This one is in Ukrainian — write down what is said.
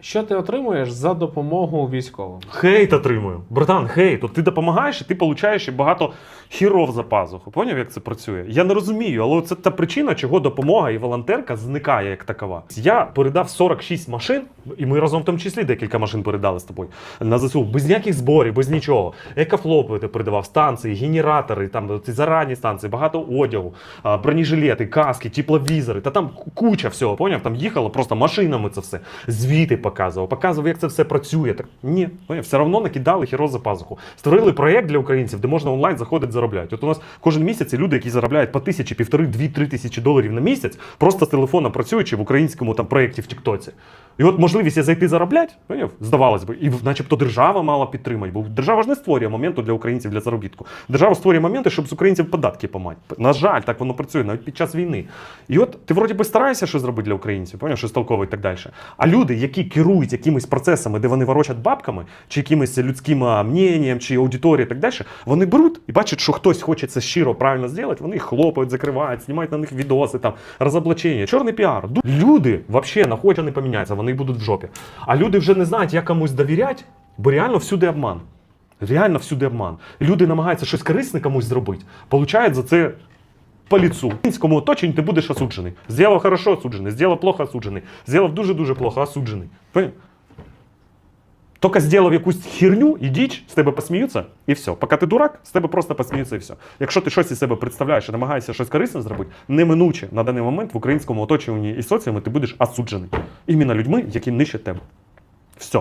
Що ти отримуєш за допомогу військовим? Хейт отримую. Братан, хейт. От ти допомагаєш, і ти получаєш ще багато хіров за пазуху. Поняв, як це працює? Я не розумію, але це та причина, чого допомога і волонтерка зникає як такова. Я передав 46 машин, і ми разом в тому числі декілька машин передали з тобою на ЗСУ, без ніяких зборів, без нічого. Екофлопи ти передавав, станції, генератори, там ці зарані станції, багато одягу, бронежилети, каски, тепловізори, та там куча всього. Поняв? Там їхало просто машинами це все. Звіти показував, показував, як це все працює. Так ні, поняв? все одно накидали хіро за пазуху. Створили проєкт для українців, де можна онлайн заходити заробляти. От у нас кожен місяць люди, які заробляють по тисячі, півтори, дві, три тисячі доларів на місяць, просто з телефона працюючи в українському там проєкті в Тіктоці. І от можливість зайти заробляти, здавалось би, і начебто держава мала підтримати, бо держава ж не створює моменту для українців для заробітку. Держава створює моменти, щоб з українців податки помати. На жаль, так воно працює навіть під час війни. І от ти вроді би стараєшся щось зробити для українців, поняв, щось толкове і так далі. А люди, які керують якимись процесами, де вони ворочать бабками, чи якимось людським а, мненням, чи аудиторією і так далі, вони беруть і бачать, що хтось хоче це щиро правильно зробити, вони їх хлопають, закривають, знімають на них відоси, там, розоблачення, чорний піар. Люди взагалі не поміняються, вони будуть в жопі. А люди вже не знають, як комусь довіряти, бо реально всюди обман. Реально всюди обман. Люди намагаються щось корисне комусь зробити, получають за це по лицу. В українському оточенні ти будеш осуджений. Зробив хорошо осуджений, зробив плохо осуджений, зробив дуже-дуже плохо осуджений. Поняв? Тільки зробив якусь херню і діч, з тебе посміються, і все. Поки ти дурак, з тебе просто посміються і все. Якщо ти щось із себе представляєш і намагаєшся щось корисне зробити, неминуче на даний момент в українському оточенні і соціумі ти будеш осуджений. Іменно людьми, які нищать тебе. Все.